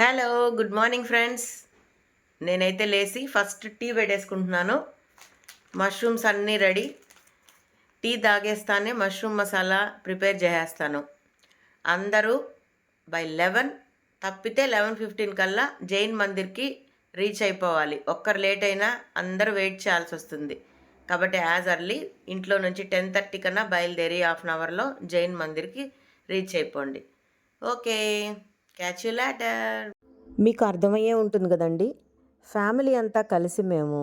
Hello good morning friends నేనైతే లేచి first tea పెట్టేసుకుంటున్నాను. మష్రూమ్స్ అన్నీ రెడీ టీ తాగేస్తానే మష్రూమ్ మసాలా ప్రిపేర్ చేసేస్తాను. అందరూ బై లెవెన్ తప్పితే లెవెన్ ఫిఫ్టీన్ కల్లా జైన్ మందిర్కి రీచ్ అయిపోవాలి. ఒక్కరు లేట్ అయినా అందరూ వెయిట్ చేయాల్సి వస్తుంది. కాబట్టి యాజ్ అర్లీ ఇంట్లో నుంచి టెన్ థర్టీ కన్నా బయలుదేరి హాఫ్ అన్ అవర్లో జైన్ మందిర్కి రీచ్ అయిపోండి. ఓకే క్యాచ్ మీకు అర్థమయ్యే ఉంటుంది కదండి. ఫ్యామిలీ అంతా కలిసి మేము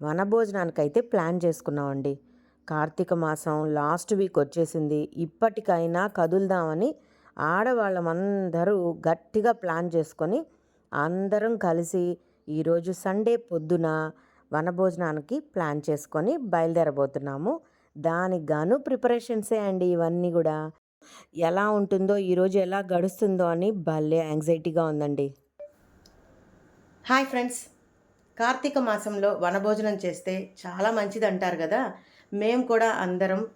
వనభోజనానికైతే ప్లాన్ చేసుకున్నామండి. కార్తీక మాసం లాస్ట్ వీక్ వచ్చేసింది. ఇప్పటికైనా కదులుదామని ఆడవాళ్ళమందరూ గట్టిగా ప్లాన్ చేసుకొని అందరం కలిసి ఈరోజు సండే పొద్దున వనభోజనానికి ప్లాన్ చేసుకొని బయలుదేరబోతున్నాము. దానికి గాను ప్రిపరేషన్సే అండి ఇవన్నీ కూడా. ఎలా ఉంటుందో ఈరోజు ఎలా గడుస్తుందో అని భలే యాంగ్జైటీగా ఉందండి. హాయ్ ఫ్రెండ్స్ కార్తీక మాసంలో వనభోజనం చేస్తే చాలా మంచిది అంటారు కదా? మేము కూడా అందరం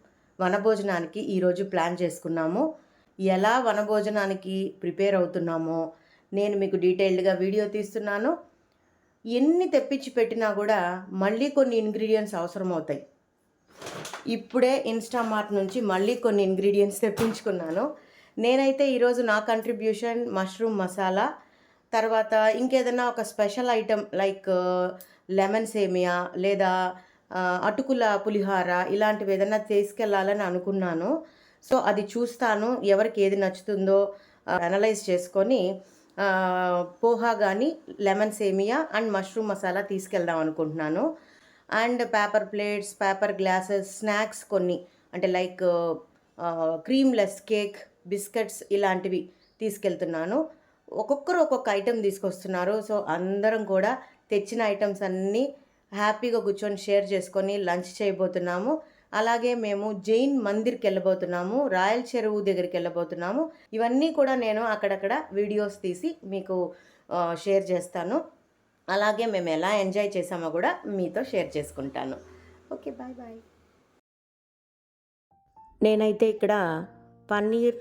వనభోజనానికి ఈరోజు ప్లాన్ చేసుకున్నాము. ఎలా వనభోజనానికి ప్రిపేర్ అవుతున్నామో నేను మీకు డీటెయిల్డ్గా వీడియో తీస్తున్నాను. ఎన్ని తెప్పించి పెట్టినా కూడా మళ్ళీ కొన్ని ఇంగ్రీడియంట్స్ అవసరం అవుతాయి ఇప్పుడే ఇన్స్టామార్ట్ నుంచి మళ్ళీ కొన్ని ఇంగ్రీడియంట్స్ తెప్పించుకున్నాను. నేనైతే ఈరోజు నా కంట్రిబ్యూషన్ మష్రూమ్ మసాలా తర్వాత ఇంకేదైనా ఒక స్పెషల్ ఐటెం లైక్ లెమన్ సేమియా లేదా uh, అటుకుల పులిహార ఇలాంటివి ఏదైనా తీసుకెళ్ళాలని అనుకున్నాను. సో అది చూస్తాను ఎవరికి ఏది నచ్చుతుందో uh, అనలైజ్ చేసుకొని uh, పోహా కానీ lemon semiya and mushroom masala తీసుకెళ్దాం అనుకుంటున్నాను. And paper plates paper glasses snacks కొన్ని. అంటే లైక్ క్రీమ్లెస్ కేక్ బిస్కెట్స్ ఇలాంటివి తీసుకెళ్తున్నాను. ఒక్కొక్కరు ఒక్కొక్క ఐటెం తీసుకొస్తున్నారు. సో అందరం కూడా తెచ్చిన ఐటమ్స్ అన్నీ హ్యాపీగా కూర్చొని షేర్ చేసుకొని లంచ్ చేయబోతున్నాము. అలాగే మేము జైన్ మందిర్కి వెళ్ళబోతున్నాము రాయల్ చెరువు దగ్గరికి వెళ్ళబోతున్నాము. ఇవన్నీ కూడా నేను అక్కడక్కడ వీడియోస్ తీసి మీకు షేర్ చేస్తాను. అలాగే మేము ఎలా ఎంజాయ్ చేసామో కూడా మీతో షేర్ చేసుకుంటాను. Okay bye bye. నేనైతే ఇక్కడ paneer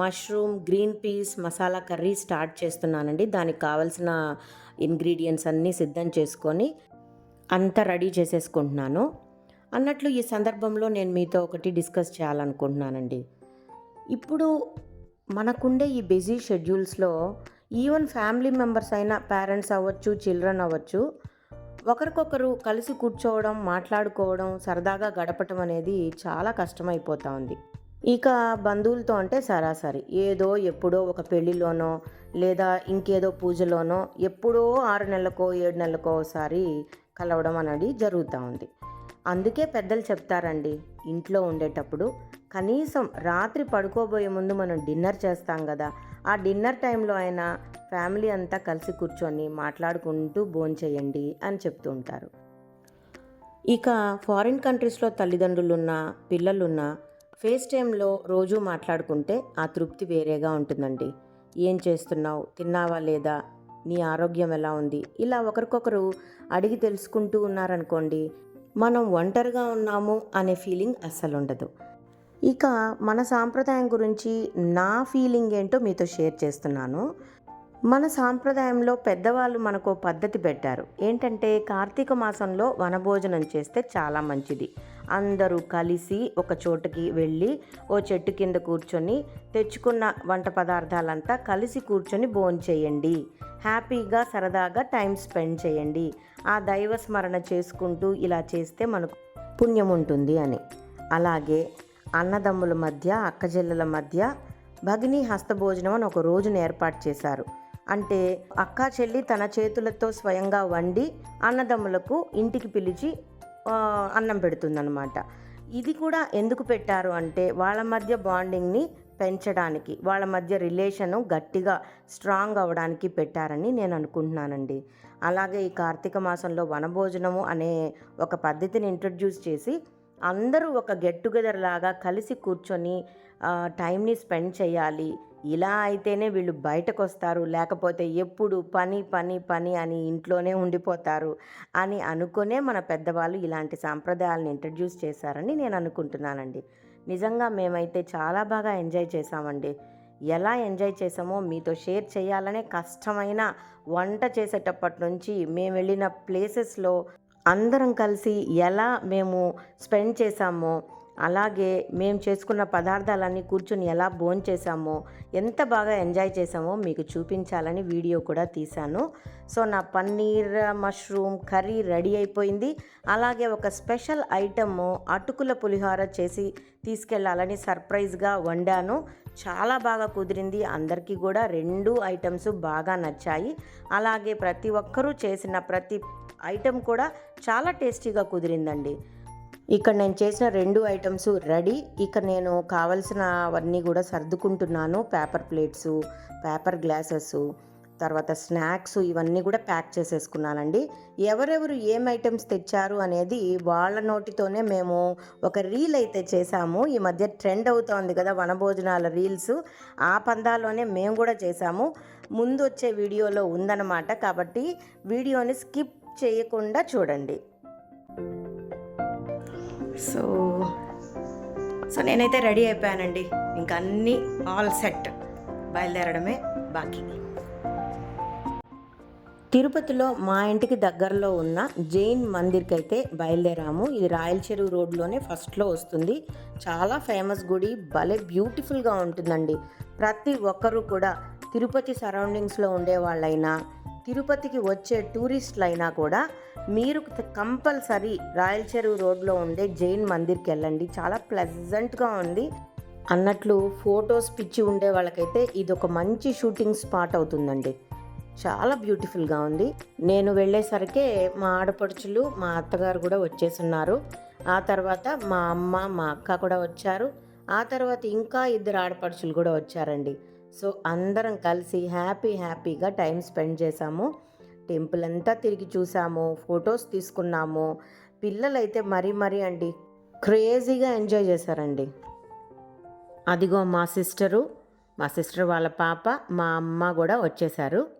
mushroom green peas masala curry start చేస్తున్నానండి. దానికి కావాల్సిన ఇంగ్రీడియంట్స్ అన్నీ సిద్ధం చేసుకొని అంతా రెడీ చేసేసుకుంటున్నాను. అన్నట్లు ఈ సందర్భంలో నేను మీతో ఒకటి డిస్కస్ చేయాలనుకుంటున్నానండి. ఇప్పుడు మనకుండే ఈ బిజీ షెడ్యూల్స్లో ఈవెన్ ఫ్యామిలీ మెంబర్స్ అయినా పేరెంట్స్ అవ్వచ్చు చిల్డ్రన్ అవ్వచ్చు ఒకరికొకరు కలిసి కూర్చోవడం మాట్లాడుకోవడం సరదాగా గడపటం అనేది చాలా కష్టమైపోతా ఉంది. ఇక బంధువులతో అంటే సరాసరి. ఏదో ఎప్పుడో ఒక పెళ్ళిలోనో లేదా ఇంకేదో పూజలోనో ఎప్పుడో ఆరు నెలలకో ఏడు నెలలకో ఒకసారి కలవడం అనేది జరుగుతూ ఉంది. అందుకే పెద్దలు చెప్తారండి ఇంట్లో ఉండేటప్పుడు కనీసం రాత్రి పడుకోబోయే ముందు మనం డిన్నర్ చేస్తాం కదా ఆ డిన్నర్ టైంలో అయినా ఫ్యామిలీ అంతా కలిసి కూర్చొని మాట్లాడుకుంటూ భోంచేయండి అని చెప్తూ ఉంటారు. ఇక ఫారిన్ కంట్రీస్లో తల్లిదండ్రులున్నా పిల్లలున్నా ఫేస్ టైంలో రోజు మాట్లాడుకుంటే ఆ తృప్తి వేరేగా ఉంటుందండి. ఏం చేస్తున్నావు? తిన్నావా లేదా? నీ ఆరోగ్యం ఎలా ఉంది? ఇలా ఒకరికొకరు అడిగి తెలుసుకుంటూ ఉన్నారనుకోండి మనం ఒంటరిగా ఉన్నాము అనే ఫీలింగ్ అస్సలు ఉండదు ఇక మన సాంప్రదాయం గురించి నా ఫీలింగ్ ఏంటో మీతో షేర్ చేస్తున్నాను. మన సాంప్రదాయంలో పెద్దవాళ్ళు మనకు ఓ పద్ధతి పెట్టారు. ఏంటంటే కార్తీక మాసంలో వనభోజనం చేస్తే చాలా మంచిది. అందరూ కలిసి ఒక చోటుకి వెళ్ళి ఓ చెట్టు కింద కూర్చొని తెచ్చుకున్న వంట పదార్థాలంతా కలిసి కూర్చొని భోంచేయండి హ్యాపీగా సరదాగా టైం స్పెండ్ చేయండి. ఆ దైవ స్మరణ చేసుకుంటూ ఇలా చేస్తే మనకు పుణ్యం ఉంటుంది అని. అలాగే అన్నదమ్ముల మధ్య అక్కజెల్లెల మధ్య భగిని హస్తభోజనం అని ఒక రోజును ఏర్పాటు చేశారు. అంటే అక్క చెల్లి తన చేతులతో స్వయంగా వండి అన్నదమ్ములకు ఇంటికి పిలిచి అన్నం పెడుతుందన్నమాట. ఇది కూడా ఎందుకు పెట్టారు అంటే వాళ్ళ మధ్య బాండింగ్ని పెంచడానికి వాళ్ళ మధ్య రిలేషను గట్టిగా స్ట్రాంగ్ అవ్వడానికి పెట్టారని నేను అనుకుంటున్నానండి. అలాగే ఈ కార్తీక మాసంలో వనభోజనము అనే ఒక పద్ధతిని ఇంట్రడ్యూస్ చేసి అందరూ ఒక గెట్ టుగెదర్ లాగా కలిసి కూర్చొని టైంని స్పెండ్ చేయాలి. ఇలా అయితేనే వీళ్ళు బయటకు వస్తారు లేకపోతే ఎప్పుడు పని పని పని అని ఇంట్లోనే ఉండిపోతారు అని అనుకునే మన పెద్దవాళ్ళు ఇలాంటి సాంప్రదాయాలను ఇంట్రడ్యూస్ చేశారని నేను అనుకుంటున్నానండి. నిజంగా మేమైతే చాలా బాగా ఎంజాయ్ చేశామండి. ఎలా ఎంజాయ్ చేసామో మీతో షేర్ చేయాలనే కష్టమైన వంట చేసేటప్పటి నుంచి మేము వెళ్ళిన ప్లేసెస్లో అందరం కలిసి ఎలా మేము స్పెండ్ చేశామో అలాగే మేము చేసుకున్న పదార్థాలన్నీ కూర్చొని ఎలా భోజనం చేసామో ఎంత బాగా ఎంజాయ్ చేసామో మీకు చూపించాలని వీడియో కూడా తీశాను. సో నా పన్నీర్ మష్రూమ్ కర్రీ రెడీ అయిపోయింది. అలాగే ఒక స్పెషల్ ఐటమ్ అటుకుల పులిహోర చేసి తీసుకెళ్ళాలని సర్ప్రైజ్గా వండాను. చాలా బాగా కుదిరింది. అందరికీ కూడా రెండు ఐటమ్స్ బాగా నచ్చాయి. అలాగే ప్రతి ఒక్కరూ చేసిన ప్రతి ఐటెం కూడా చాలా టేస్టీగా కుదిరిందండి. ఇక్కడ నేను చేసిన రెండు ఐటమ్స్ రెడీ. ఇక నేను కావలసినవన్నీ కూడా సర్దుకుంటున్నాను. పేపర్ ప్లేట్స్ పేపర్ గ్లాసెస్ తర్వాత స్నాక్స్ ఇవన్నీ కూడా ప్యాక్ చేసేసుకున్నానండి. ఎవరెవరు ఏం ఐటమ్స్ తెచ్చారు అనేది వాళ్ళ నోటితోనే మేము ఒక రీల్ అయితే చేశాము. ఈ మధ్య ట్రెండ్ అవుతోంది కదా వనభోజనాల రీల్స్. ఆ పందాలోనే మేము కూడా చేశాము. ముందు వచ్చే వీడియోలో ఉందన్నమాట. కాబట్టి వీడియోని స్కిప్ చేయకుండా చూడండి. సో సో నేనైతే రెడీ అయిపోయానండి. ఇంకా అన్నీ ఆల్ సెట్ బయలుదేరడమే బాకీ. తిరుపతిలో మా ఇంటికి దగ్గరలో ఉన్న జైన్ మందిర్కి అయితే బయలుదేరాము. ఇది రాయల చెరువు రోడ్లోనే ఫస్ట్లో వస్తుంది. చాలా ఫేమస్ గుడి భలే బ్యూటిఫుల్గా ఉంటుందండి. ప్రతి ఒక్కరూ కూడా తిరుపతి సరౌండింగ్స్లో ఉండే వాళ్ళైనా తిరుపతికి వచ్చే టూరిస్టులైనా కూడా మీరు కంపల్సరీ రాయల చెరువు రోడ్లో ఉండే జైన్ మందిర్కి వెళ్ళండి. చాలా ప్లెజెంట్గా ఉంది. అన్నట్లు ఫొటోస్ పిచ్చి ఉండే వాళ్ళకైతే ఇది ఒక మంచి షూటింగ్ స్పాట్ అవుతుందండి. చాలా బ్యూటిఫుల్గా ఉంది. నేను వెళ్ళేసరికే మా ఆడపడుచులు మా అత్తగారు కూడా వచ్చేసున్నారు. ఆ తర్వాత మా అమ్మ మా అక్క కూడా వచ్చారు. ఆ తర్వాత ఇంకా ఇద్దరు ఆడపడుచులు కూడా వచ్చారండి. సో అందరం కలిసి హ్యాపీ హ్యాపీగా టైం స్పెండ్ చేశాము. టెంపుల్ అంతా తిరిగి చూసాము ఫొటోస్ తీసుకున్నాము. పిల్లలైతే మరీ మరీ అండి క్రేజీగా ఎంజాయ్ చేశారండి. అదిగో మా సిస్టరు మా సిస్టర్ వాళ్ళ పాప మా అమ్మ కూడా వచ్చేసారు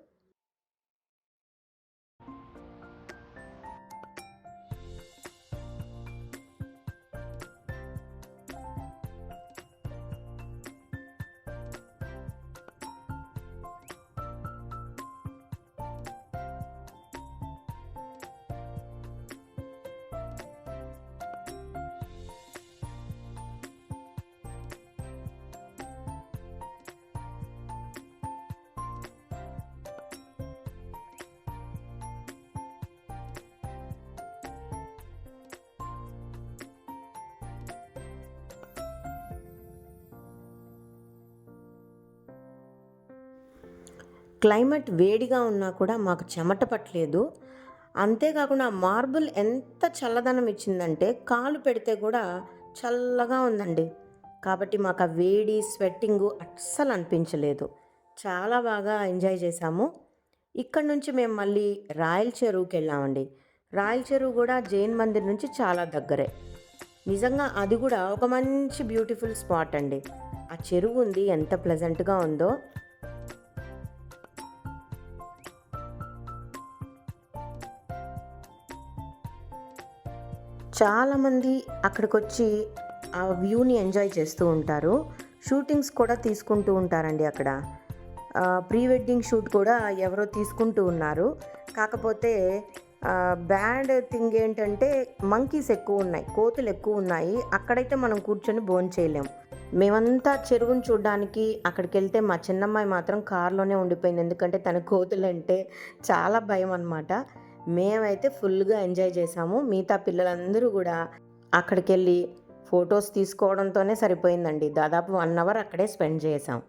క్లైమేట్ వేడిగా ఉన్నా కూడా మాకు చెమట పట్టలేదు. అంతేకాకుండా మార్బుల్ ఎంత చల్లదనం ఇచ్చిందంటే కాలు పెడితే కూడా చల్లగా ఉందండి. కాబట్టి మాకు ఆ వేడి స్వెట్టింగు అస్సలు అనిపించలేదు. చాలా బాగా ఎంజాయ్ చేశాము. ఇక్కడ నుంచి మేము మళ్ళీ రాయల్ చెరువుకి వెళ్ళామండి. రాయల్ చెరువు కూడా జైన్ మందిర్ నుంచి చాలా దగ్గరే. నిజంగా అది కూడా ఒక మంచి బ్యూటిఫుల్ స్పాట్ అండి. ఆ చెరువు ఉంది ఎంత ప్లెజెంట్గా ఉందో. చాలామంది అక్కడికి వచ్చి ఆ వ్యూని ఎంజాయ్ చేస్తూ ఉంటారు. షూటింగ్స్ కూడా తీసుకుంటూ ఉంటారండి అక్కడ. ప్రీ వెడ్డింగ్ షూట్ కూడా ఎవరో తీసుకుంటూ ఉన్నారు. కాకపోతే బ్యాడ్ థింగ్ ఏంటంటే మంకీస్ ఎక్కువ ఉన్నాయి కోతులు ఎక్కువ ఉన్నాయి. అక్కడైతే మనం కూర్చొని భోజనం చేయలేం. మేమంతా చెరువుని చూడడానికి అక్కడికి వెళ్తే మా చిన్నమ్మాయి మాత్రం కారులోనే ఉండిపోయింది. ఎందుకంటే తన కోతులంటే చాలా భయం అనమాట మేమైతే ఫుల్గా ఎంజాయ్ చేసాము. మిగతా పిల్లలందరూ కూడా అక్కడికి వెళ్ళి ఫొటోస్ తీసుకోవడంతోనే సరిపోయిందండి. దాదాపు వన్ అవర్ అక్కడే స్పెండ్ చేసాం.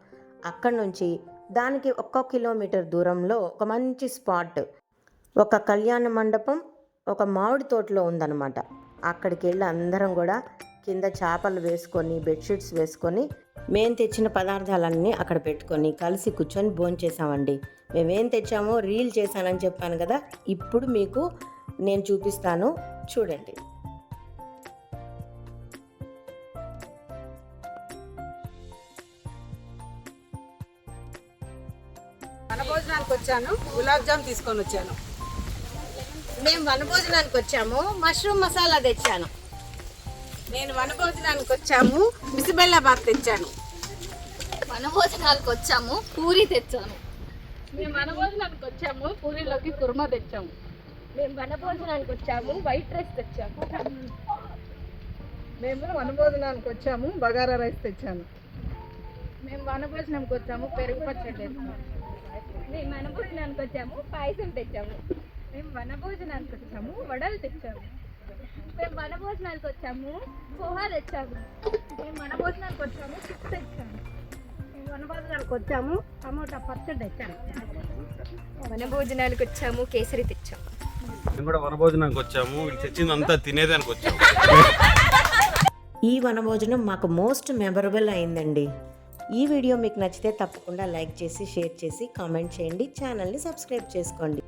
అక్కడ నుంచి దానికి ఒక్క కిలోమీటర్ దూరంలో ఒక మంచి స్పాట్ ఒక కళ్యాణ మండపం ఒక మామిడి తోటలో ఉందన్నమాట. అక్కడికి వెళ్ళి అందరం కూడా కింద చేపలు వేసుకొని బెడ్షీట్స్ వేసుకొని మేము తెచ్చిన పదార్థాలన్నీ అక్కడ పెట్టుకొని కలిసి కూర్చొని భోంచేసామండి మేమేం తెచ్చామో రీల్ చేశానని చెప్పాను కదా ఇప్పుడు మీకు నేను చూపిస్తాను. చూడండి. వనభోజనానికి వచ్చాను గులాబ్ జామ్ తీసుకొని వచ్చాను. మేము వనభోజనానికి వచ్చాము మష్రూమ్ మసాలా తెచ్చాను. నేను వనభోజనానికి వచ్చాము. బిసిబెల్లా బాత్ తెచ్చాను. వనభోజనాలకు వచ్చాము పూరి తెచ్చాము మేము వనభోజనానికి వచ్చాము పూరీలోకి కుర్మా తెచ్చాము. మేము వనభోజనానికి వచ్చాము వైట్ రైస్ తెచ్చాము. మేము వనభోజనానికి వచ్చాము బగారా రైస్ తెచ్చాను. మేము వనభోజనంకి వచ్చాము పెరుగు పచ్చడి తెచ్చాము. మేము వనభోజనానికి వచ్చాము పాయసం తెచ్చాము. మేము వనభోజనానికి వచ్చాము వడలు తెచ్చాము. మేము వనభోజనానికి వచ్చాము పోహా తెచ్చాము. మేము వనభోజనానికి వచ్చాము చిప్స్ తెచ్చాము. మేము వనభోజనానికి వచ్చాము టమోటా పచ్చడి తెచ్చాము. వనభోజనానికి వచ్చాము కేసరి తెచ్చాము. మేము కూడా వనభోజనానికి వచ్చాము వీళ్ళు తెచ్చిందంతా తినేదానికి వచ్చాము. ఈ వనభోజనం మాకు మోస్ట్ మెమరబుల్ అయిందండి. ఈ వీడియో మీకు నచ్చితే తప్పకుండా లైక్ చేసి షేర్ చేసి కామెంట్ చేయండి ఛానల్ని సబ్స్క్రైబ్ చేసుకోండి.